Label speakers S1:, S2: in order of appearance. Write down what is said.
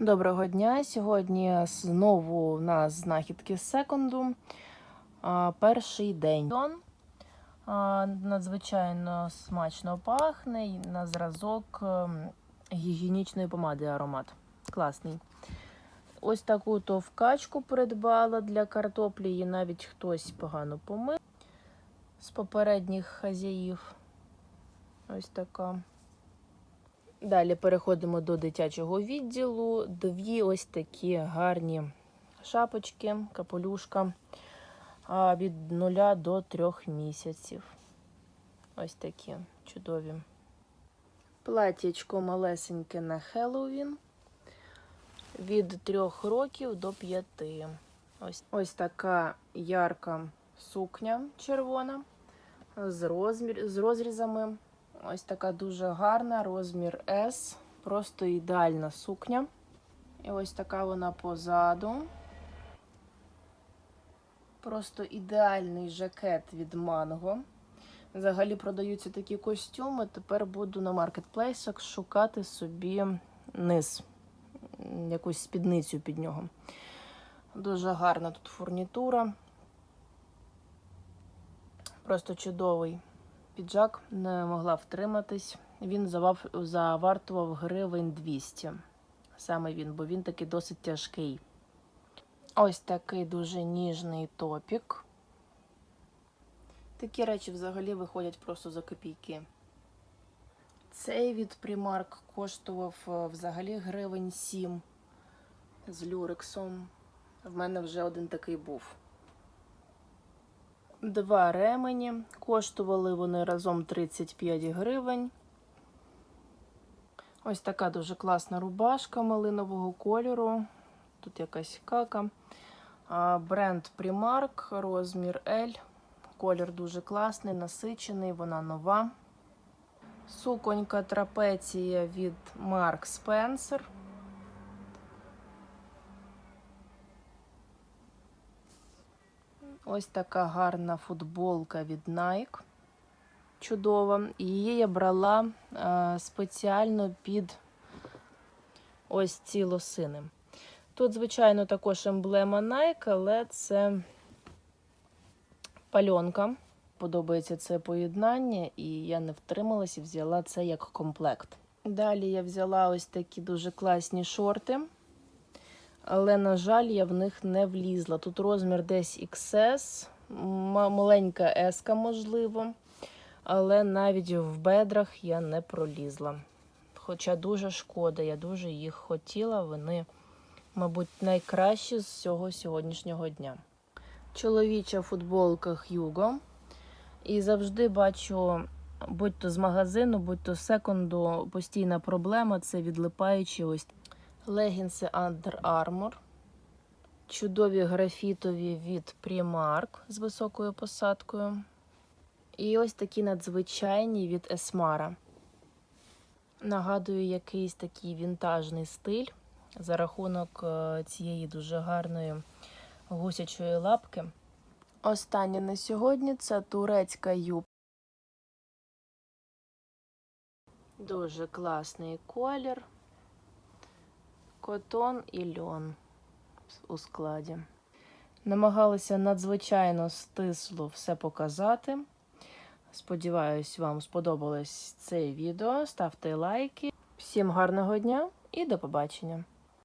S1: Доброго дня! Сьогодні знову у нас знахідки з секунду. Перший день. Надзвичайно смачно пахне на зразок ем, гігієнічної помади аромат. Класний. Ось таку то вкачку придбала для картоплі, її навіть хтось погано помив з попередніх хазяїв. Ось така. Далі переходимо до дитячого відділу. Дві ось такі гарні шапочки, капелюшка від 0 до 3 місяців. Ось такі чудові. Платічко малесеньке на Хеллоуін від 3 років до 5. Ось, ось така ярка сукня червона з, розмір, з розрізами. Ось така дуже гарна, розмір S, просто ідеальна сукня. І ось така вона позаду. Просто ідеальний жакет від манго. Взагалі продаються такі костюми. Тепер буду на маркетплейсах шукати собі низ, якусь спідницю під нього. Дуже гарна тут фурнітура. Просто чудовий піджак не могла втриматись. Він завав, завартував гривень 200. Саме він, бо він такий досить тяжкий. Ось такий дуже ніжний топік. Такі речі взагалі виходять просто за копійки. Цей від Primark коштував е, взагалі гривень 7 з люрексом. В мене вже один такий був. Два ремені. Коштували вони разом 35 гривень. Ось така дуже класна рубашка малинового кольору. Тут якась кака. Бренд Primark, розмір L. Колір дуже класний, насичений, вона нова. Суконька трапеція від Mark Spencer. Ось така гарна футболка від Nike. Чудова. Її я брала е, спеціально під ось ці лосини. Тут, звичайно, також емблема Nike, але це пальонка. Подобається це поєднання, і я не втрималася і взяла це як комплект. Далі я взяла ось такі дуже класні шорти. Але, на жаль, я в них не влізла. Тут розмір десь XS, маленька S, можливо. Але навіть в бедрах я не пролізла. Хоча дуже шкода, я дуже їх хотіла. Вони, мабуть, найкращі з цього сьогоднішнього дня. Чоловіча футболка Hugo. І завжди бачу, будь-то з магазину, будь-то секунду, постійна проблема це відлипаючі ось легінси Under Armour. Чудові графітові від Primark з високою посадкою. І ось такі надзвичайні від Esmara. Нагадую, якийсь такий вінтажний стиль за рахунок е, цієї дуже гарної гусячої лапки. Останнє на сьогодні це турецька юбка. Дуже класний колір. Котон і льон у складі. Намагалася надзвичайно стисло все показати. Сподіваюсь, вам сподобалось це відео. Ставте лайки. Всім гарного дня і до побачення!